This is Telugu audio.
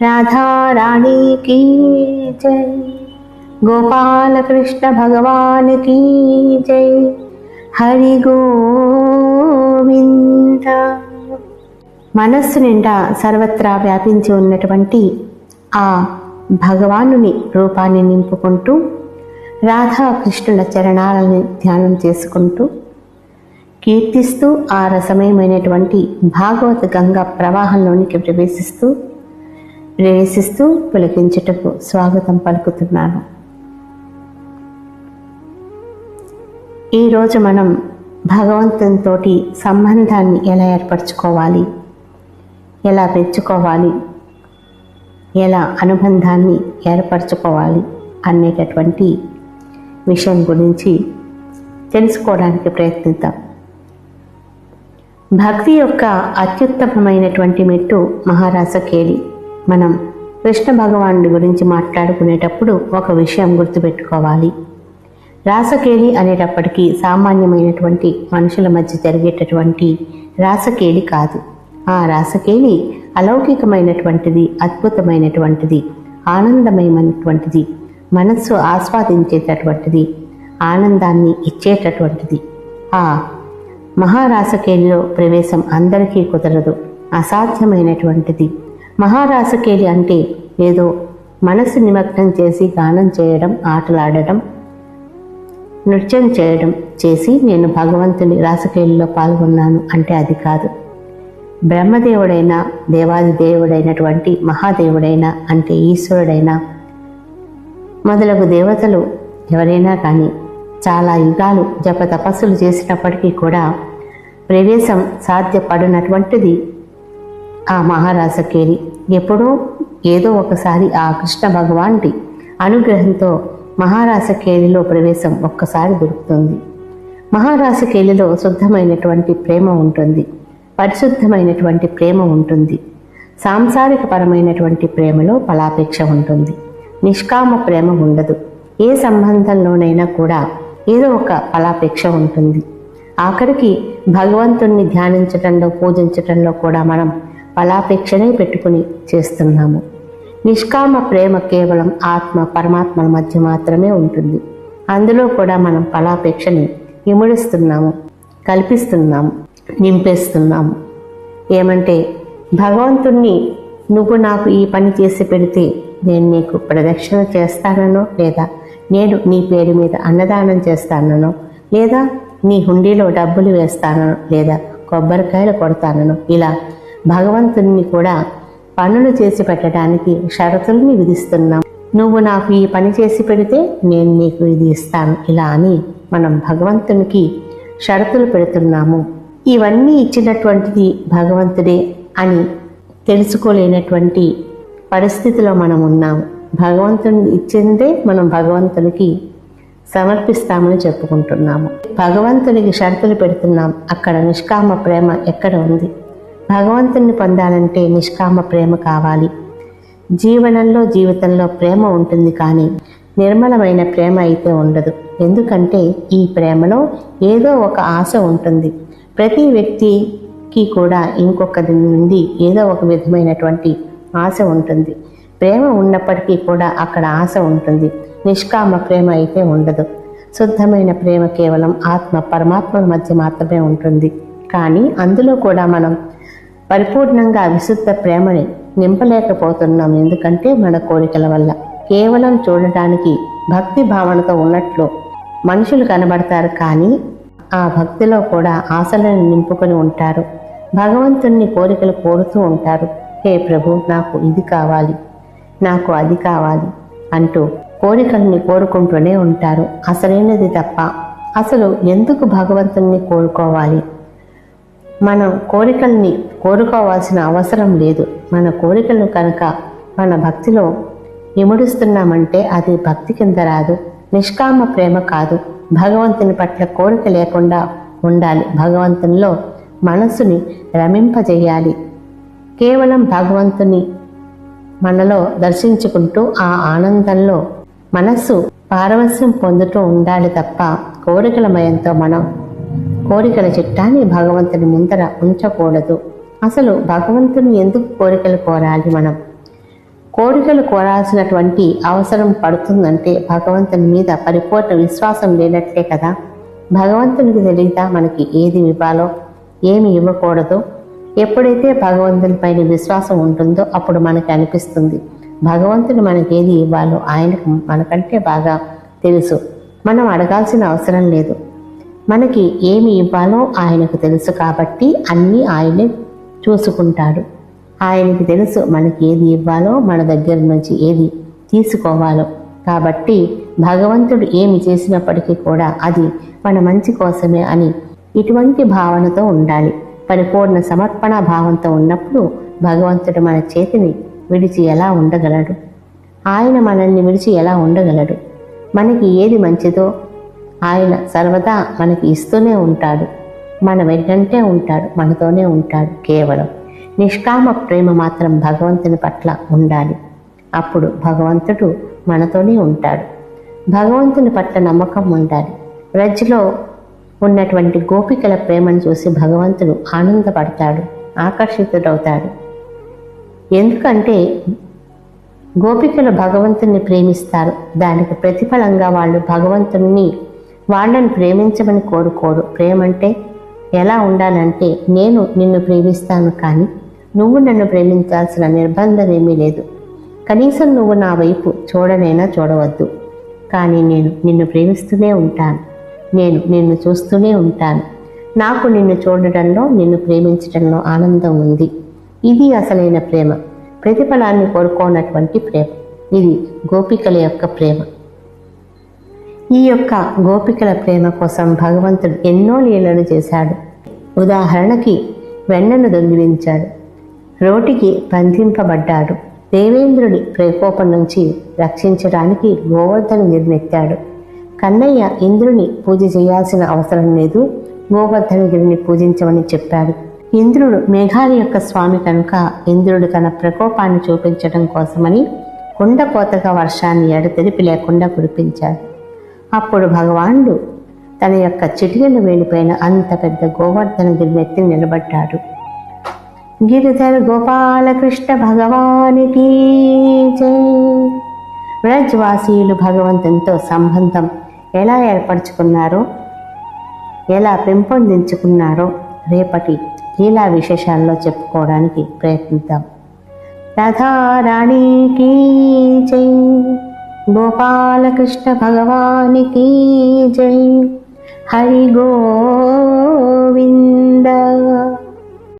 राधा रानी की जय गोपाल कृष्ण भगवान की जय హరి గోవింద మనస్సు నిండా సర్వత్రా వ్యాపించి ఉన్నటువంటి ఆ భగవానుని రూపాన్ని నింపుకుంటూ రాధాకృష్ణుల చరణాలని ధ్యానం చేసుకుంటూ కీర్తిస్తూ ఆ రసమయమైనటువంటి భాగవత గంగా ప్రవాహంలోనికి ప్రవేశిస్తూ ప్రవేశిస్తూ పిలిపించుటకు స్వాగతం పలుకుతున్నాను. ఈరోజు మనం భగవంతునితో సంబంధాన్ని ఎలా ఏర్పరచుకోవాలి? ఎలా పెంచుకోవాలి? ఎలా అనుబంధాన్ని ఏర్పరచుకోవాలి అనేటటువంటి విషయం గురించి తెలుసుకోవడానికి ప్రయత్నిద్దాం. భక్తి యొక్క అత్యుత్తమమైనటువంటి మెట్టు మహారాస కేలి. మనం కృష్ణ భగవానుడి గురించి మాట్లాడుకునేటప్పుడు ఒక విషయం గుర్తుపెట్టుకోవాలి. రాసకేలి అనేటప్పటికీ సామాన్యమైనటువంటి మనుషుల మధ్య జరిగేటటువంటి రాసకేలి కాదు. ఆ రాసకేలి అలౌకికమైనటువంటిది అద్భుతమైనటువంటిది ఆనందమయమైనటువంటిది మనస్సు ఆస్వాదించేటటువంటిది ఆనందాన్ని ఇచ్చేటటువంటిది. ఆ మహారాసకేలిలో ప్రవేశం అందరికీ కుదరదు. అసాధ్యమైనటువంటిది. మహారాసకేలి అంటే ఏదో మనసు నిమగ్నం చేసి గానం చేయడం ఆటలాడడం నృత్యం చేయడం చేసి నేను భగవంతుని రాసకేలిలో పాల్గొన్నాను అంటే అది కాదు. బ్రహ్మదేవుడైన దేవాది దేవుడైనటువంటి మహాదేవుడైన అంటే ఈశ్వరుడైన మొదలగు దేవతలు ఎవరైనా కానీ చాలా యుగాలు జప తపస్సులు చేసినప్పటికీ కూడా ప్రవేశం సాధ్యపడినటువంటిది ఆ మహారాసకేలి ఎప్పుడో ఏదో ఒకసారి ఆ కృష్ణ భగవాన్టి అనుగ్రహంతో మహారాసకేలిలో ప్రవేశం ఒక్కసారి దొరుకుతుంది. మహారాసకేలిలో శుద్ధమైనటువంటి ప్రేమ ఉంటుంది. పరిశుద్ధమైనటువంటి ప్రేమ ఉంటుంది. సాంసారిక పరమైనటువంటి ప్రేమలో ఫలాపేక్ష ఉంటుంది. నిష్కామ ప్రేమ ఉండదు. ఏ సంబంధంలోనైనా కూడా ఏదో ఒక ఫలాపేక్ష ఉంటుంది. ఆఖరికి భగవంతుణ్ణి ధ్యానించటంలో పూజించటంలో కూడా మనం ఫలాపేక్షనే పెట్టుకుని చేస్తున్నాము. నిష్కామ ప్రేమ కేవలం ఆత్మ పరమాత్మల మధ్య మాత్రమే ఉంటుంది. అందులో కూడా మనం ఫలాపేక్షని ఇముడిస్తున్నాము కల్పిస్తున్నాము నింపేస్తున్నాము. ఏమంటే భగవంతుణ్ణి నువ్వు నాకు ఈ పని చేసి పెడితే నేను నీకు ప్రదక్షిణ చేస్తాననో లేదా నేను నీ పేరు మీద అన్నదానం చేస్తాననో లేదా నీ హుండీలో డబ్బులు వేస్తానో లేదా కొబ్బరికాయలు కొడతానో ఇలా భగవంతుణ్ణి కూడా పనులు చేసి పెట్టడానికి షరతుల్ని విధిస్తున్నాం. నువ్వు నాకు ఈ పని చేసి పెడితే నేను నీకు ఇది ఇస్తాను. ఇలా అని మనం భగవంతునికి షరతులు పెడుతున్నాము. ఇవన్నీ ఇచ్చినటువంటిది భగవంతుడే అని తెలుసుకోలేనటువంటి పరిస్థితిలో మనం ఉన్నాము భగవంతుని ఇచ్చిందే మనం భగవంతునికి సమర్పిస్తామని చెప్పుకుంటున్నాము. భగవంతునికి షరతులు పెడుతున్నాం. అక్కడ నిష్కామ ప్రేమ ఎక్కడ ఉంది? భగవంతుని పొందాలంటే నిష్కామ ప్రేమ కావాలి. జీవనంలో జీవితంలో ప్రేమ ఉంటుంది కానీ నిర్మలమైన ప్రేమ అయితే ఉండదు. ఎందుకంటే ఈ ప్రేమలో ఏదో ఒక ఆశ ఉంటుంది. ప్రతి వ్యక్తికి కూడా ఇంకొకరి నుండి ఏదో ఒక విధమైనటువంటి ఆశ ఉంటుంది. ప్రేమ ఉన్నప్పటికీ కూడా అక్కడ ఆశ ఉంటుంది. నిష్కామ ప్రేమ అయితే ఉండదు. శుద్ధమైన ప్రేమ కేవలం ఆత్మ పరమాత్మల మధ్య మాత్రమే ఉంటుంది. కానీ అందులో కూడా మనం పరిపూర్ణంగా విశుద్ధ ప్రేమని నింపలేకపోతున్నాం. ఎందుకంటే మన కోరికల వల్ల. కేవలం చూడటానికి భక్తి భావనతో ఉన్నట్లు మనుషులు కనబడతారు కానీ ఆ భక్తిలో కూడా ఆశలను నింపుకొని ఉంటారు. భగవంతుణ్ణి కోరికలు కోరుతూ ఉంటారు. హే ప్రభు నాకు ఇది కావాలి. నాకు అది కావాలి అంటూ కోరికల్ని కోరుకుంటూనే ఉంటారు. అసలైనది తప్ప అసలు ఎందుకు భగవంతుణ్ణి కోరుకోవాలి? మనం కోరికల్ని కోరుకోవాల్సిన అవసరం లేదు. మన కోరికలను కనుక మన భక్తిలో ఇముడుస్తున్నామంటే అది భక్తి కింద రాదు. నిష్కామ ప్రేమ కాదు. భగవంతుని పట్ల కోరిక లేకుండా ఉండాలి. భగవంతునిలో మనస్సుని రమింపజేయాలి. కేవలం భగవంతుని మనలో దర్శించుకుంటూ ఆ ఆనందంలో మనస్సు పారవస్యం పొందుతూ ఉండాలి తప్ప కోరికల మయంతో మనం కోరికల చిట్టాన్ని భగవంతుని ముందర ఉంచకూడదు. అసలు భగవంతుని ఎందుకు కోరికలు కోరాలి మనం? కోరికలు కోరాల్సినటువంటి అవసరం పడుతుందంటే భగవంతుని మీద పరిపూర్ణ విశ్వాసం లేనట్లే కదా? భగవంతునికి తెలియదా మనకి ఏది ఇవ్వాలో? ఏమి ఇవ్వకూడదో? ఎప్పుడైతే భగవంతుని పైన విశ్వాసం ఉంటుందో అప్పుడు మనకి అనిపిస్తుంది. భగవంతుడు మనకి ఏది ఇవ్వాలో ఆయనకు మనకంటే బాగా తెలుసు. మనం అడగాల్సిన అవసరం లేదు. మనకి ఏమి ఇవ్వాలో ఆయనకు తెలుసు కాబట్టి అన్నీ ఆయనే చూసుకుంటాడు. ఆయనకి తెలుసు మనకి ఏది ఇవ్వాలో మన దగ్గర నుంచి ఏది తీసుకోవాలో. కాబట్టి భగవంతుడు ఏమి చేసినప్పటికీ కూడా అది మన మంచి కోసమే అని ఇటువంటి భావనతో ఉండాలి. పరిపూర్ణ సమర్పణ భావంతో ఉన్నప్పుడు భగవంతుడు మన చేతిని విడిచి ఎలా ఉండగలడు? ఆయన మనల్ని విడిచి ఎలా ఉండగలడు? మనకి ఏది మంచిదో ఆయన సర్వదా మనకి ఇస్తూనే ఉంటాడు. మన వెంటంటే ఉంటాడు మనతోనే ఉంటాడు కేవలం. నిష్కామ ప్రేమ మాత్రం భగవంతుని పట్ల ఉండాలి. అప్పుడు భగవంతుడు మనతోనే ఉంటాడు. భగవంతుని పట్ల నమ్మకం ఉండాలి. రజ్జులో ఉన్నటువంటి గోపికల ప్రేమను చూసి భగవంతుడు ఆనందపడతాడు ఆకర్షితుడవుతాడు. ఎందుకంటే గోపికలు భగవంతుని ప్రేమిస్తారు. దానికి ప్రతిఫలంగా వాళ్ళు భగవంతుణ్ణి వాళ్ళని ప్రేమించమని కోరుకోరు. ప్రేమ అంటే ఎలా ఉండాలంటే నేను నిన్ను ప్రేమిస్తాను కానీ నువ్వు నన్ను ప్రేమించాల్సిన నిర్బంధం ఏమీ లేదు. కనీసం నువ్వు నా వైపు చూడనైనా చూడవద్దు. కానీ నేను నిన్ను ప్రేమిస్తూనే ఉంటాను. నేను నిన్ను చూస్తూనే ఉంటాను. నాకు నిన్ను చూడటంలో నిన్ను ప్రేమించడంలో ఆనందం ఉంది. ఇది అసలైన ప్రేమ. ప్రతిఫలాన్ని కోరుకోనటువంటి ప్రేమ. ఇది గోపికల యొక్క ప్రేమ. ఈ యొక్క గోపికల ప్రేమ కోసం భగవంతుడు ఎన్నో లీలలు చేశాడు. ఉదాహరణకి వెన్నను దొంగిలించాడు. రోటికి బంధింపబడ్డాడు. దేవేంద్రుడి ప్రకోపం నుంచి రక్షించడానికి గోవర్ధన నిర్మెత్తాడు కన్నయ్య ఇంద్రుని పూజ చేయాల్సిన అవసరం లేదు. గోవర్ధనగిరిని పూజించమని చెప్పాడు. ఇంద్రుడు మేఘాల యొక్క స్వామి కనుక ఇంద్రుడు తన ప్రకోపాన్ని చూపించడం కోసమని కుండపోతగా వర్షాన్ని ఎడతెరిపి లేకుండా కురిపించాడు. అప్పుడు భగవానుడు తన యొక్క చిటికెన వేలిపైన అంత పెద్ద గోవర్ధన ఎత్తి నిలబడ్డాడు. గిరిధర గోపాలకృష్ణ భగవానికి వ్రజ్వాసీయులు భగవంతునితో సంబంధం ఎలా ఏర్పరచుకున్నారో ఎలా పెంపొందించుకున్నారో రేపటి లీలా విశేషాల్లో చెప్పుకోవడానికి ప్రయత్నిద్దాం. రాధారాణికి జై. గోపాలకృష్ణ భగవానికి జై. హరి గోవింద.